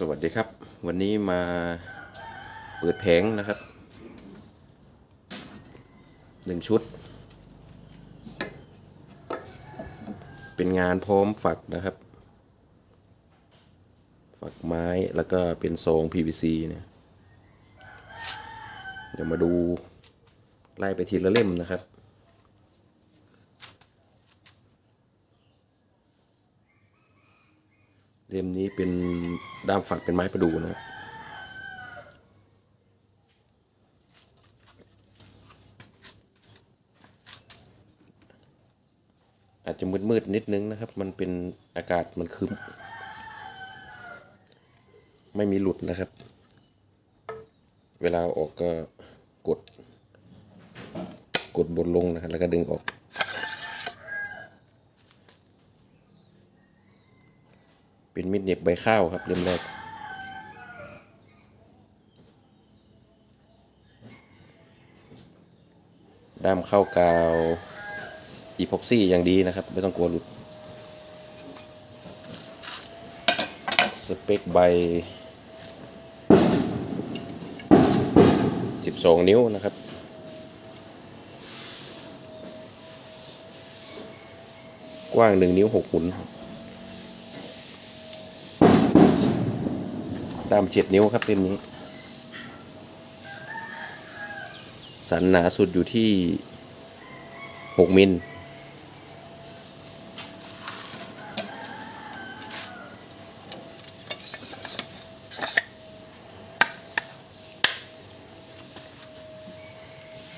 สวัสดีครับ วันนี้มาเปิดแผงนะครับหนึ่งชุด เป็นงานพร้อมฝักนะครับ ฝักไม้แล้วก็เป็นซอง PVC เนี่ยเดี๋ยวมาดูไล่ไปทีละเล่มนะครับ เล่มนี้เป็นด้ามฝักเป็นไม้ประดูนะครับอาจจะมืดๆนิดนึงนะครับ มันเป็นอากาศมันครึ้มไม่มีหลุดนะครับ เวลาอาออกก็กด กดบนลงนะครับแล้วก็ดึงออก เป็นมิดเน็บใบข้าวครับเล่มแรกด้ามเข้ากาวอีพ็อกซี่อย่างดีนะครับ ไม่ต้องกลัวหลุด สเปคใบ 12 นิ้วนะครับ กว้าง 1 นิ้ว 6 หุน ด้ามเจ็ดนิ้วครับเล่มนี้ สันหนาสุดอยู่ที่หกมิล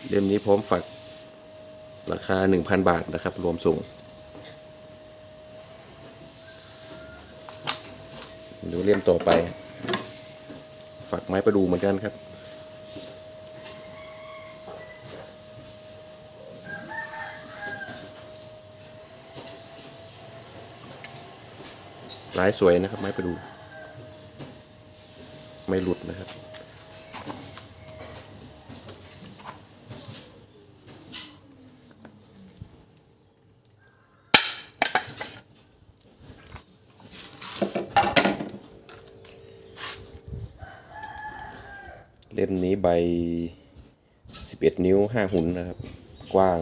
เล่มนี้พร้อมฝักราคา 1,000 บาทนะครับ รวมส่งดูเล่มต่อไป ฝักไม้ประดูเหมือนกันครับ ลายสวยนะครับ ไม้ประดู ไม่หลุดนะครับ เล่มนี้ใบ 11 นิ้ว 5 หุนนะครับ กว้าง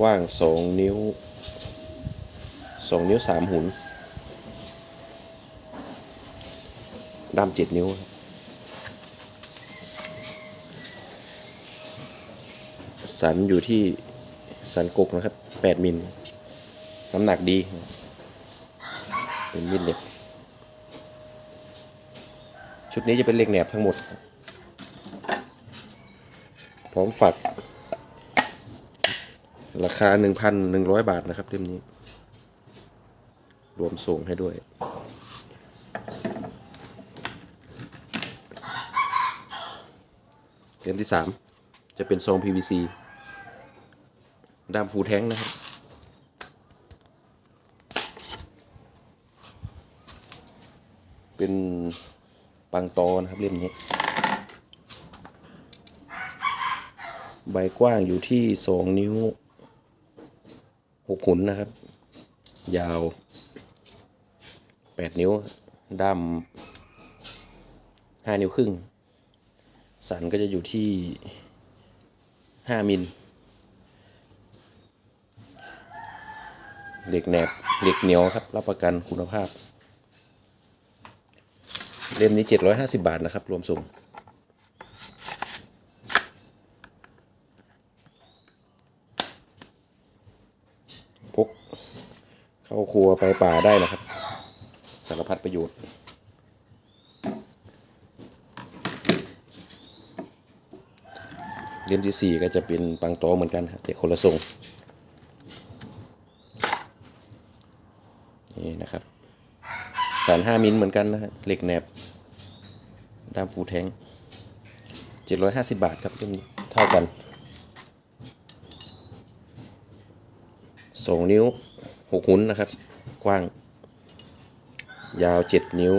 กว้าง 2 นิ้ว 2 นิ้ว 3 หุนด้าม7นิ้วสันอยู่ที่สันกกนะครับ 8 มิล น้ำหนักดี เป็นมิลเล็ก ชุดนี้จะเป็นเหล็กแหนบทั้งหมด พร้อมฝัก ราคา 1,100 บาทนะครับเล่มนี้ รวมส่งให้ด้วย เล่มที่ 3 จะเป็นทรง PVC ด้ามฟูแท้งนะครับเป็น ปังตอนะครับเล่มนี้ ใบกว้างอยู่ที่สองนิ้วหกหุนนะครับ ยาวแปดนิ้วดำห้านิ้วครึ่ง สันก็จะอยู่ที่ห้ามิลเหล็กแหนบเหล็กเหนียวครับ รับประกันคุณภาพ เล่มนี้ 750 บาทนะครับ รวมส่งพกเข้าครัวไปป่าได้นะครับ สารพัดประโยชน์เล่มที่ 4 ก็จะเป็นปังโตอเหมือนกันแต่คนละทรงนี่นะครับสาร5มิลเหมือนกันนะฮะเหล็กแหนบ ด้ามฟูแทง750 บาทครับเล่มเท่ากันสองนิ้วหกหุนนะครับ กว้าง ยาว 7 นิ้ว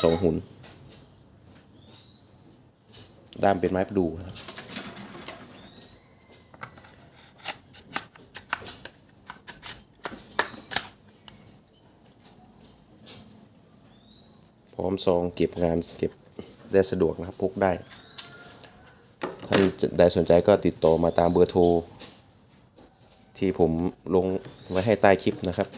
สองหุนด้ามเป็นไม้ประดูนะครับ ร้อมซองเก็บงานเก็บได้สะดวกนะครับพกได้ ท่านใดสนใจก็ติดต่อมาตามเบอร์โทร ที่ผมลงไว้ให้ใต้คลิปนะครับ